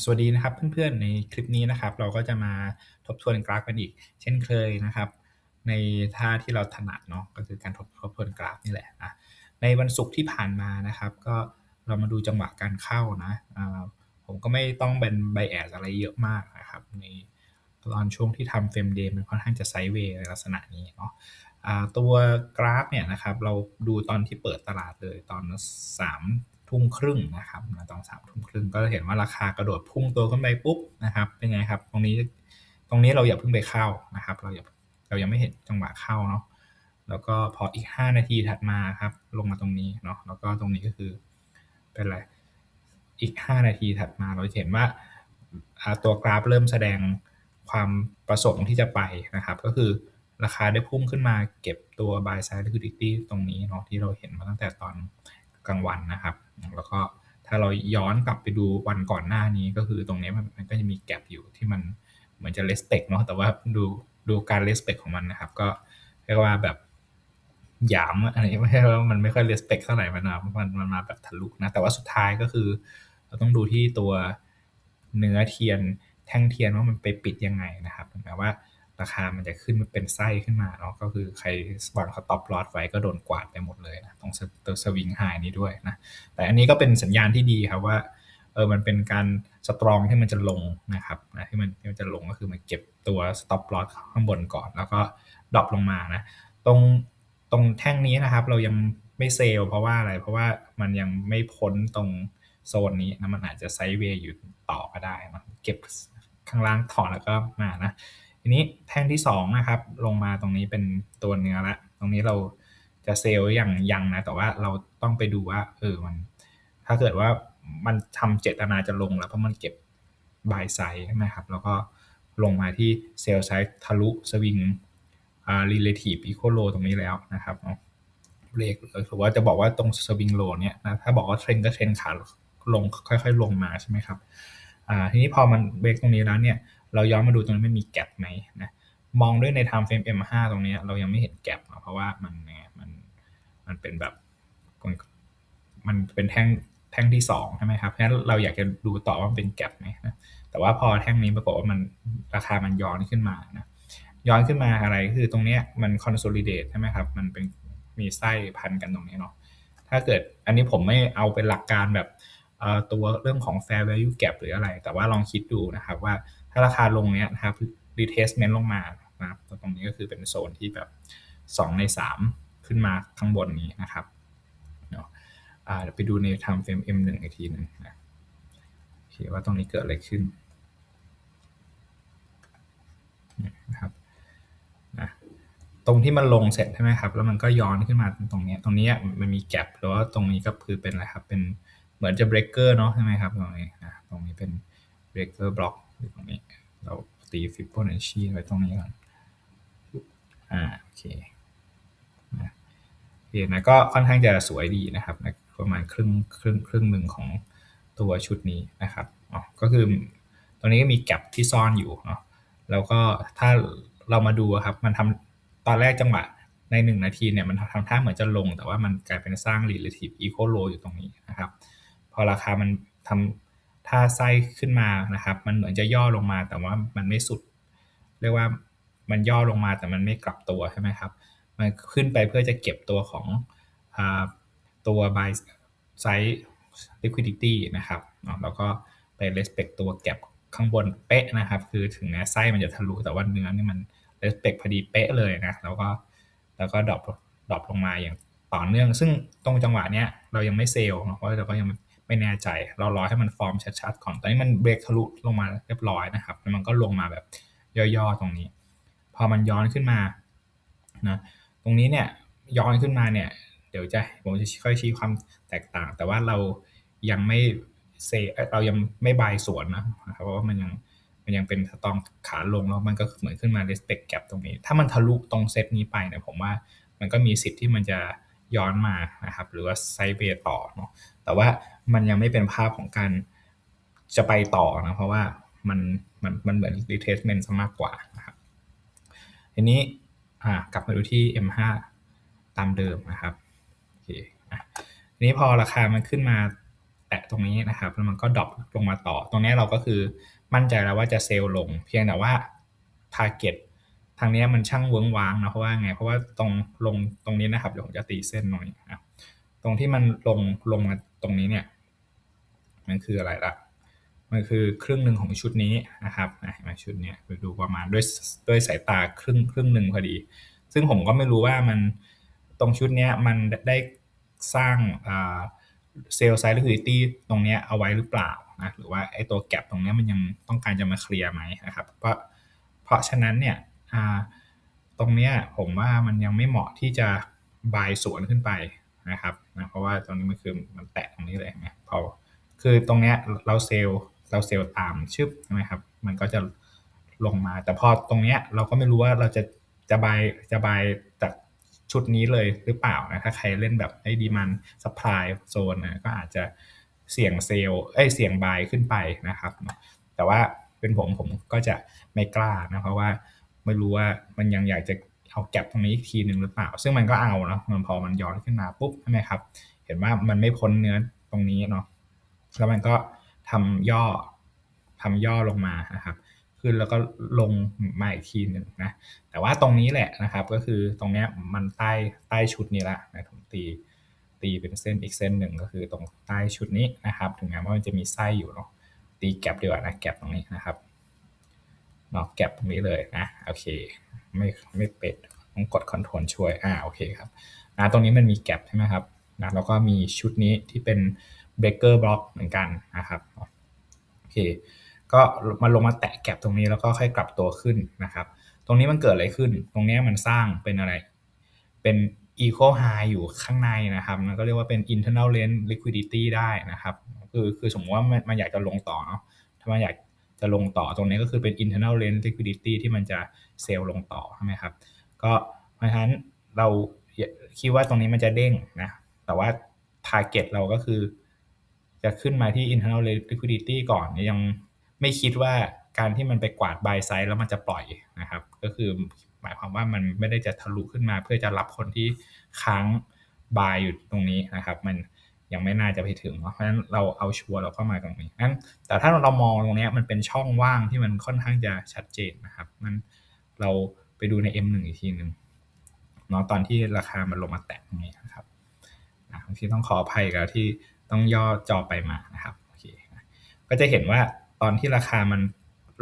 สวัสดีนะครับเพื่อนๆในคลิปนี้นะครับ เราก็จะมาทบทวนกราฟกันอีก เช่นเคยนะครับ ในท่าที่เราถนัดเนาะก็คือการทบทวนกราฟนี่แหละอะในวันศุกร์ที่ผ่านมานะครับ ก็เรามาดูจังหวะการเข้านะผมก็ไม่ต้องเป็นไบแอสอะไรเยอะมากนะครับในตอนช่วงที่ทำเฟรมเดย์มันค่อนข้างจะไซด์เวย์ในลักษณะนี้เนาะตัวกราฟเนี่ยนะครับเราดูตอนที่เปิดตลาดเลยตอนสาม ทุ่มครึ่งนะครับตอนสามทุ่มครึ่งก็เห็นว่าราคากระโดดพุ่งตัวขึ้นไปปุ๊บนะครับ เป็นไงครับ ตรงนี้ตรงนี้เราอย่าเพิ่งไปเข้านะครับ เราอย่าเรายังไม่เห็นจังหวะเข้าเนาะแล้วก็พออีก 5 นาทีถัดมาครับ ลงมาตรงนี้เนาะแล้วก็ตรงนี้ก็คือเป็นอะไรอีก 5 นาทีถัดมาเราจะเห็นว่าตัวกราฟเริ่มแสดงความประสงค์ที่จะไปนะครับ ก็คือราคาได้พุ่งขึ้นมาเก็บตัว buy side liquidity ตรงนี้เนาะที่เราเห็นมาตั้งแต่ตอนกลางวันนะครับ แล้วก็ถ้าเราย้อนกลับไปดูวันก่อนหน้านี้ก็คือตรงนี้มันก็จะมีแกลบอยู่ที่มันเหมือนจะ respect เนาะแต่ว่าดูดูการ respect ของมันนะครับ ก็เรียกว่าแบบหยามอะไรไม่ใช่ว่ามันไม่ค่อย respect เท่าไหร่มันมามันมันมาแบบทะลุนะ แต่ว่าสุดท้ายก็คือ เราต้องดูที่ตัวเนื้อเทียนแท่งเทียนว่ามันไปปิดยังไงนะครับแม้ว่า ราคามันจะขึ้นมาเป็นไส้ขึ้นมาเนาะก็คือใครวางสต็อปลอตไว้ก็โดนกวาดไปหมดเลยนะตรงตัวสวิงไฮนี้ด้วยนะแต่อันนี้ก็เป็นสัญญาณที่ดีครับว่าเออมันเป็นการสตรองที่มันจะลงนะครับนะที่มันที่มันจะลงก็คือมันเก็บตัวสต็อปลอตข้างบนก่อน แล้วก็ดรอปลงมานะตรงตรงแท่งนี้นะครับเรายังไม่เซลเพราะว่าอะไรเพราะว่ามันยังไม่พ้นตรงโซนนี้นะมันอาจจะไซด์เวย์อยู่ต่อก็ได้นะเก็บข้างล่างถอนแล้วก็มานะ ทีนี้แท่งที่2นะครับ ลงมาตรงนี้เป็นตัวเนื้อละ ตรงนี้เราจะเซลล์อย่างยังนะ แต่ว่าเราต้องไปดูว่า เออมัน ถ้าเกิดว่ามันทำเจตนาจะลงแล้วเพราะมันเก็บบายไซใช่ไหมครับ แล้วก็ลงมาที่เซลล์ไซด์ทะลุสวิงอ่า relative equal low ตรงนี้แล้วนะครับเนาะเบรกหรือว่าจะบอกว่าตรงสวิงโลเนี่ยนะถ้าบอกว่าเทรนก็เทรนขาลงค่อย ๆ ลงมาใช่ไหมครับอ่าทีนี้พอมันเบรกตรงนี้แล้วเนี่ย เราย้อนมาดูตรงนี้ไม่มีแกลบไหมนะมองด้วยใน time frame M5 ตรงนี้เรายังไม่เห็นแกลบเพราะว่ามันมันมันเป็นแบบมันเป็นแท่งแท่งที่2ใช่ไหมครับเพราะฉะนั้นเราอยากจะดูต่อว่ามันเป็นแกลบไหมนะแต่ว่าพอแท่งนี้ปรากฏว่ามันราคามันย้อนขึ้นมานะย้อนขึ้นมาอะไรคือตรงนี้มัน consolidate ใช่ไหมครับมันเป็นมีไส้พันกันตรงนี้เนาะถ้าเกิดอันนี้ผมไม่เอาเป็นหลักการแบบ ตัวเรื่องของ fair value gap หรืออะไร แต่ว่าลองคิดดูนะครับว่าถ้าราคาลงเนี้ยนะครับ retestment ลงมานะครับตรงนี้ก็คือเป็นโซนที่แบบ 2 ใน 3 ขึ้นมาข้างบนนี้นะครับเนาะเดี๋ยวไปดูใน time frame M1 อีกทีหนึ่งนะโอเคว่าตรงนี้เกิดอะไรขึ้นนะครับนะตรงที่มันลงเสร็จใช่ไหมครับ แล้วมันก็ย้อนขึ้นมาตรงนี้ ตรงนี้มันมีแกลบหรือว่าตรงนี้ก็คือเป็นอะไรครับ เป็น เหมือนจะเบรกเกอร์เนาะใช่ไหมครับตรงนี้นะตรงนี้เป็นเบรกเกอร์บล็อกตรงนี้ เราตีฟิบโบนัชชีไว้ตรงนี้ก่อนอ่าโอเคนะโอเคนะก็ค่อนข้างจะสวยดีนะครับนะประมาณครึ่งครึ่งครึ่งหนึ่งของตัวชุดนี้นะครับอ๋อก็คือตรงนี้ก็มีแกลบที่ซ่อนอยู่เนาะแล้วก็ถ้าเรามาดูครับมันทำตอนแรกจังหวะใน 1 นาทีเนี่ยมันทำท่าเหมือนจะลง แต่ว่ามันกลายเป็นสร้าง relative equal low อยู่ตรงนี้นะครับ พอราคามันทำท่าไส้ขึ้นมานะครับ มันเหมือนจะย่อลงมาแต่ว่ามันไม่สุด เรียกว่ามันย่อลงมาแต่มันไม่กลับตัวใช่ไหมครับ มันขึ้นไปเพื่อจะเก็บตัวของอตัว buy side liquidity นะครับแล้วก็ไป respect ตัวแก็บข้างบนเป๊ะนะครับ คือถึงแม้ไส้มันจะทะลุแต่ว่าเนื้อนี่มัน respect พอดีเป๊ะเลยนะ แล้วก็แล้วก็ดรอปดรอปลงมาอย่างต่อเนื่อง ซึ่งตรงจังหวะเนี้ยเรายังไม่เซลล์เพราะเราก็ยัง ไม่แน่ใจ เรารอให้มันฟอร์มชัดๆก่อนตอนนี้มันเบรกทะลุลงมาเรียบร้อยนะครับแล้วมันก็ลงมาแบบย่อๆตรงนี้ พอมันย้อนขึ้นมานะตรงนี้เนี่ยย้อนขึ้นมาเนี่ยเดี๋ยวจะผมจะค่อยชี้ความแตกต่าง แต่ว่าเรายังไม่เซเรายังไม่บายสวนนะครับเพราะว่ามันยังมันยังเป็นสตองขาลงแล้วมันก็เหมือนขึ้นมา respect gap ตรงนี้ ถ้ามันทะลุตรงเซตนี้ไปเนี่ยผมว่ามันก็มีสิทธิ์ที่มันจะ ย้อนมานะครับ หรือว่าไซเบย์ต่อเนาะแต่ว่ามันยังไม่เป็นภาพของการจะไปต่อนะเพราะว่ามันมันมันเหมือน retracement ซะมากกว่านะครับทีนี้กลับมาดูที่ M5 ตามเดิมนะครับโอเคทีนี้พอราคามันขึ้นมาแตะตรงนี้นะครับแล้วมันก็ดรอปลงมาต่อ ตรงนี้เราก็คือมั่นใจแล้วว่าจะเซลล์ลง เพียงแต่ว่า target ทางนี้มันช่างเวิ้งว้างนะเพราะว่าไงเพราะว่าตรงลงตรงนี้นะครับเดี๋ยวผมจะตีเส้นตรงนี้นะตรงที่มันลงลงมาตรงนี้เนี่ยมันคืออะไรละมันคือครึ่งหนึ่งของชุดนี้นะครับมาชุดนี้ไปดูประมาณด้วยด้วยสายตาครึ่งครึ่งหนึ่งพอดี ซึ่งผมก็ไม่รู้ว่ามันตรงชุดนี้มันได้สร้างเซลล์ไซด์ลิควิดิตี้ตรงนี้เอาไว้หรือเปล่านะหรือว่าไอ้ตัวแกลบตรงนี้มันยังต้องการจะมาเคลียร์ไหมนะครับเพราะเพราะฉะนั้นเนี่ย ตรงนี้ผมว่ามันยังไม่เหมาะที่จะบายสวนขึ้นไปนะครับนะเพราะว่าตรงนี้มันคือมันแตะตรงนี้เลยนะพอคือตรงนี้เราเซลล์เราเซลล์ตามชึบใช่ไหมครับ มันก็จะลงมา แต่พอตรงนี้เราก็ไม่รู้ว่าเราจะจะบายจะบายจากชุดนี้เลยหรือเปล่านะถ้าใครเล่นแบบไอ้ดีมันสป라이โซนนะก็อาจจะเสี่ยงเซลล์เอ้ยเสี่ยงบายขึ้นไปนะครับ แต่ว่าเป็นผมผมก็จะไม่กล้านะเพราะว่า ไม่รู้ว่ามันยังอยากจะเอาแก็บตรงนี้อีกทีหนึ่งหรือเปล่า ซึ่งมันก็เอาเนาะมันพอมันย้อนขึ้นมาปุ๊บใช่ไหมครับ เห็นว่ามันไม่พ้นเนื้อตรงนี้เนาะแล้วมันก็ทำย่อทำย่อลงมานะครับขึ้นแล้วก็ลงมาอีกทีหนึ่งนะแต่ว่าตรงนี้แหละนะครับก็คือตรงนี้มันใต้ใต้ชุดนี้ละนะผมตีตีเป็นเส้นอีกเส้นหนึ่งก็คือตรงใต้ชุดนี้นะครับ ถึงแม้ว่ามันจะมีไส้อยู่เนาะตีแกลบดีกว่านะแกลบตรงนี้นะครับ เนาะแกลบตรงนี้เลยนะโอเคไม่ไม่เป็ดต้องกดคอนโทรลช่วย อ่า โอเคครับนะตรงนี้มันมีแกลบใช่ไหมครับนะแล้วก็มีชุดนี้ที่เป็นเบเกอร์บล็อกเหมือนกันนะครับ โอเค ก็มาลงมาแตะแก็บตรงนี้แล้วก็ค่อยกลับตัวขึ้นนะครับ ตรงนี้มันเกิดอะไรขึ้น ตรงนี้มันสร้างเป็นอะไร เป็น equal high อยู่ข้างในนะครับ มันก็เรียกว่าเป็น internal range liquidity ได้นะครับ คือคือสมมติว่ามันอยากจะลงต่อเนาะถ้ามันอยาก จะลงต่อตรงนี้ก็คือเป็น internal range liquidity ที่มันจะเซลล์ลงต่อใช่ไหมครับก็เพราะฉะนั้นเราคิดว่าตรงนี้มันจะเด้งนะแต่ว่า target เราก็คือ จะขึ้นมาที่ internal liquidity ก่อนยังไม่คิดว่าการที่มันไปกวาดบายไซด์แล้วมันจะปล่อยนะครับ ก็คือหมายความว่ามันไม่ได้จะทะลุขึ้นมาเพื่อจะรับคนที่ค้างบายอยู่ตรงนี้นะครับ มัน ยังไม่น่าจะไปถึงเพราะฉะนั้นเราเอาชัวร์เราเข้ามาตรงนี้นั้นแต่ถ้าเรามองตรงนี้มันเป็นช่องว่างที่มันค่อนข้างจะชัดเจนนะครับ มันเราไปดูใน M1 อีกทีหนึ่งเนาะตอนที่ราคามันลงมาแตะตรงนี้นะครับบางทีต้องขออภัยกับที่ต้องย่อจอไปมานะครับโอเคก็จะเห็นว่าตอนที่ราคามัน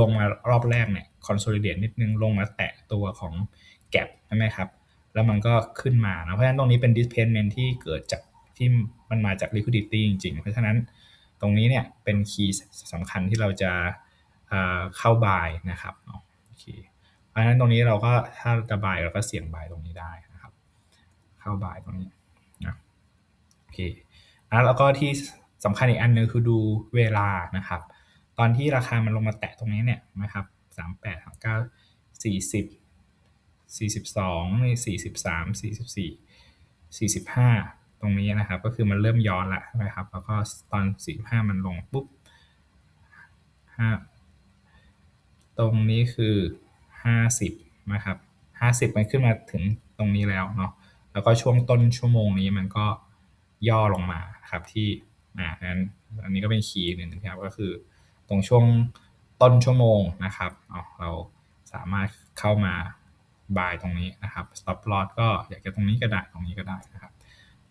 ลงมารอบแรกเนี่ยคอนโซลิเดตนิดนึงลงมาแตะตัวของแกลบใช่ไหมครับ แล้วมันก็ขึ้นมานะเพราะฉะนั้นตรงนี้เป็น displacement ที่เกิดจาก ที่มันมาจาก liquidity จริงๆ เพราะฉะนั้นตรงนี้เนี่ยเป็นคีย์สำคัญที่เราจะเข้าบายนะครับโอเคเพราะฉะนั้นตรงนี้เราก็ถ้าจะบายเราก็เสี่ยงบายตรงนี้ได้นะครับ เข้าบายตรงนี้นะโอเคแล้วก็ที่สำคัญอีกอันนึงคือดูเวลานะครับ ตอนที่ราคามันลงมาแตะตรงนี้เนี่ยนะครับสามแปดสามเก้าสี่สิบสี่สิบสองสี่สิบสามสี่สิบสี่สี่สิบห้า ตรงนี้นะครับ ก็คือมันเริ่มย้อนละนะครับ แล้วก็ตอนสี่ห้ามันลงปุ๊บห้าตรงนี้คือห้าสิบนะครับห้าสิบมันขึ้นมาถึงตรงนี้แล้วเนาะแล้วก็ช่วงต้นชั่วโมงนี้มันก็ย่อลงมาครับที่อ่านั้นอันนี้ก็เป็นคีย์หนึ่งนะครับก็คือตรงช่วงต้นชั่วโมงนะครับเราสามารถเข้ามาบายตรงนี้นะครับ stop loss ก็อยากจะตรงนี้ก็ได้ตรงนี้ก็ได้นะครับ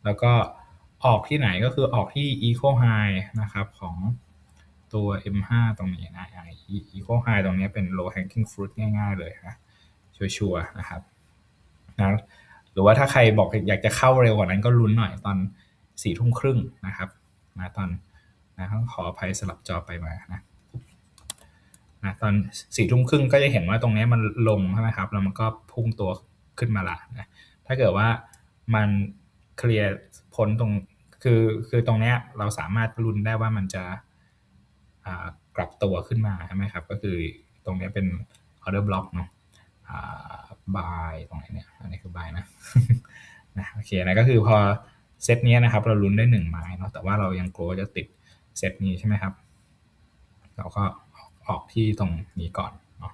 แล้วก็ออกที่ไหนก็คือออกที่ equal high นะครับของตัว M5 ตรงนี้นะ equal high ตรงนี้เป็น low hanging fruit ง่ายๆเลยนะชัวร์ๆนะครับนะหรือว่าถ้าใครบอกอยากจะเข้าเร็วกว่านั้นก็ลุ้นหน่อยตอนสี่ทุ่มครึ่งนะครับนะตอนนะต้องขออภัยสลับจอไปมานะนะตอนสี่ทุ่มครึ่งก็จะเห็นว่าตรงนี้มันลงใช่ไหมครับแล้วมันก็พุ่งตัวขึ้นมาละนะถ้าเกิดว่ามัน เคลียร์พ้นตรงคือคือตรงนี้เราสามารถรุนได้ว่ามันจะกลับตัวขึ้นมาใช่ไหมครับ ก็คือตรงนี้เป็น order block เนาะบายตรงไหนเนี่ยอันนี้คือบายนะนะโอเคนะก็คือพอเซตนี้นะครับ เราลุ้นได้1ไม้เนาะแต่ว่าเรายังกลัวจะติดเซตนี้ใช่ไหมครับ เราก็ออกที่ตรงนี้ก่อนเนาะ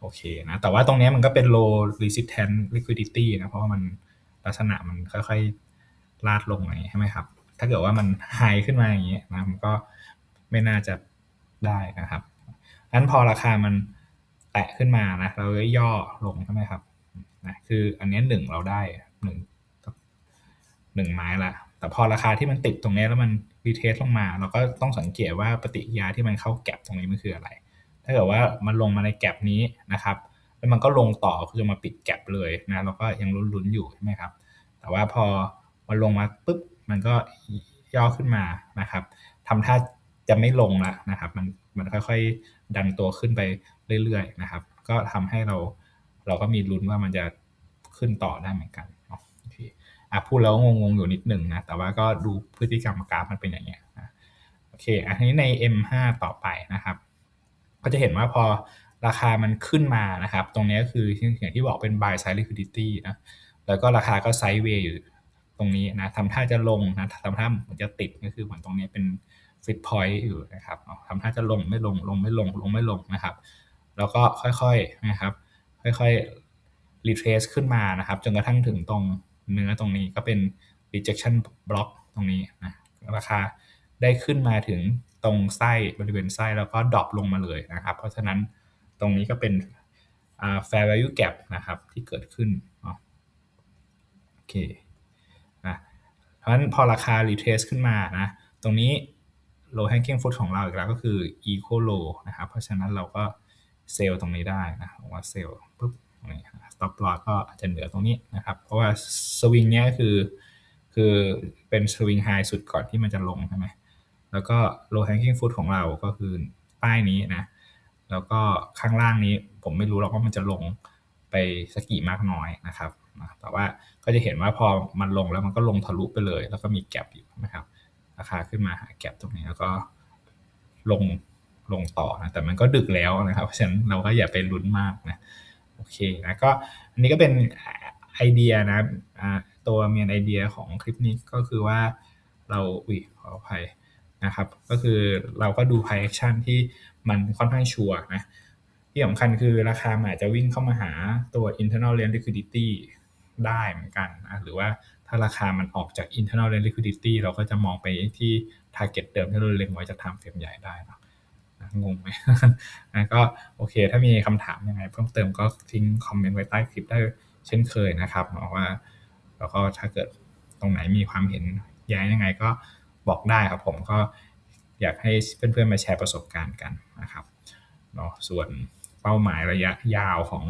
โอเคนะแต่ว่าตรงนี้มันก็เป็น low resistance liquidity นะเพราะว่ามันลักษณะมันค่อยๆ ลาดลงอย่างนี้ใช่ไหมครับ ถ้าเกิดว่ามันไฮขึ้นมาอย่างนี้นะมันก็ไม่น่าจะได้นะครับนั้นพอราคามันแตะขึ้นมานะเราก็ย่อลงใช่ไหมครับนะคืออันนี้หนึ่งเราได้หนึ่งหนึ่งไม้ละแต่พอราคาที่มันติดตรงนี้แล้วมันรีเทสลงมา เราก็ต้องสังเกตว่าปฏิกิริยาที่มันเข้าแก็บตรงนี้มันคืออะไร ถ้าเกิดว่ามันลงมาในแก็บนี้นะครับ แล้วมันก็ลงต่อคือจะมาปิดแก็บเลยนะเราก็ยังลุ้นๆอยู่ใช่ไหมครับ แต่ว่าพอ มันลงมาปุ๊บมันก็ย่อขึ้นมานะครับทำท่าจะไม่ลงละนะครับ มันมันค่อยๆดันตัวขึ้นไปเรื่อยๆนะครับ ก็ทำให้เราเราก็มีลุ้นว่ามันจะขึ้นต่อได้เหมือนกันโอเคอะพูดแล้วงงๆอยู่นิดหนึ่งนะ แต่ว่าก็ดูพฤติกรรมกราฟมันเป็นอย่างเงี้ยนะโอเค อันนี้ใน M5 ต่อไปนะครับ ก็จะเห็นว่าพอราคามันขึ้นมานะครับ ตรงนี้ก็คืออย่างที่บอกเป็น buy side liquidity นะ แล้วก็ราคาก็ไซด์เวย์อยู่ ตรงนี้นะทำท่าจะลงนะทำท่าเหมือนจะติดก็คือเหมือนตรงนี้เป็นฟิตพอยต์อยู่นะครับทำท่าจะลงไม่ลงลงไม่ลงลงไม่ลงนะครับ แล้วก็ค่อยๆนะครับ ค่อยๆรีเทรสขึ้นมานะครับ จนกระทั่งถึงตรงเนื้อตรงนี้ก็เป็น rejection block ตรงนี้นะราคาได้ขึ้นมาถึงตรงไส้บริเวณไส้แล้วก็ดรอปลงมาเลยนะครับ เพราะฉะนั้นตรงนี้ก็เป็น fair value gap นะครับที่เกิดขึ้นโอเค ราะฉะนั้นพอราคา retrace ขึ้นมานะ ตรงนี้ low hanging fruit ของเราอีกแล้วก็คือ eco low นะครับ เพราะฉะนั้นเราก็เซลล์ตรงนี้ได้นะว่าเซลล์ปุ๊บตรงนี้ stop loss ก็อาจจะเหนือตรงนี้นะครับ เพราะว่าสวิงเนี้ยคือ คือเป็นสวิงไฮสุดก่อนที่มันจะลงใช่ไหมแล้วก็ low hanging fruit ของเราก็คือป้ายนี้นะ แล้วก็ข้างล่างนี้ผมไม่รู้หรอกว่ามันจะลงไปสักกี่มากน้อยนะครับ แต่ว่าก็จะเห็นว่าพอมันลงแล้วมันก็ลงทะลุไปเลย แล้วก็มีแก็บอยู่นะครับ ราคาขึ้นมาหาแก็บตรงนี้แล้วก็ลงลงต่อนะแต่มันก็ดึกแล้วนะครับเพราะฉะนั้นเราก็อย่าไปลุ้นมากนะโอเคนะก็อันนี้ก็เป็นไอเดียนะตัวเมียนไอเดียของคลิปนี้ก็คือว่าเราอุ้ยขออภัยนะครับ ก็คือเราก็ดูไพแอคชั่นที่มันค่อนข้างชัวร์นะที่สำคัญคือราคาอาจจะวิ่งเข้ามาหาตัว internal liquidity ได้เหมือนกันนะหรือว่าถ้าราคามันออกจาก internal liquidity เราก็จะมองไปที่ target เดิมที่เราเล็งไว้จากทำเฟรมใหญ่ได้นะงงไหมก็โอเค ถ้ามีคำถามยังไงเพิ่มเติมก็ทิ้งคอมเมนต์ไว้ใต้คลิปได้เช่นเคยนะครับบอกว่า แล้วก็ถ้าเกิดตรงไหนมีความเห็นย้งยังไงก็บอกได้ครับผมก็อยากให้เพื่อนๆมาแชร์ประสบการณ์กันนะครับเนาะส่วนเป้าหมายระยะยาวของ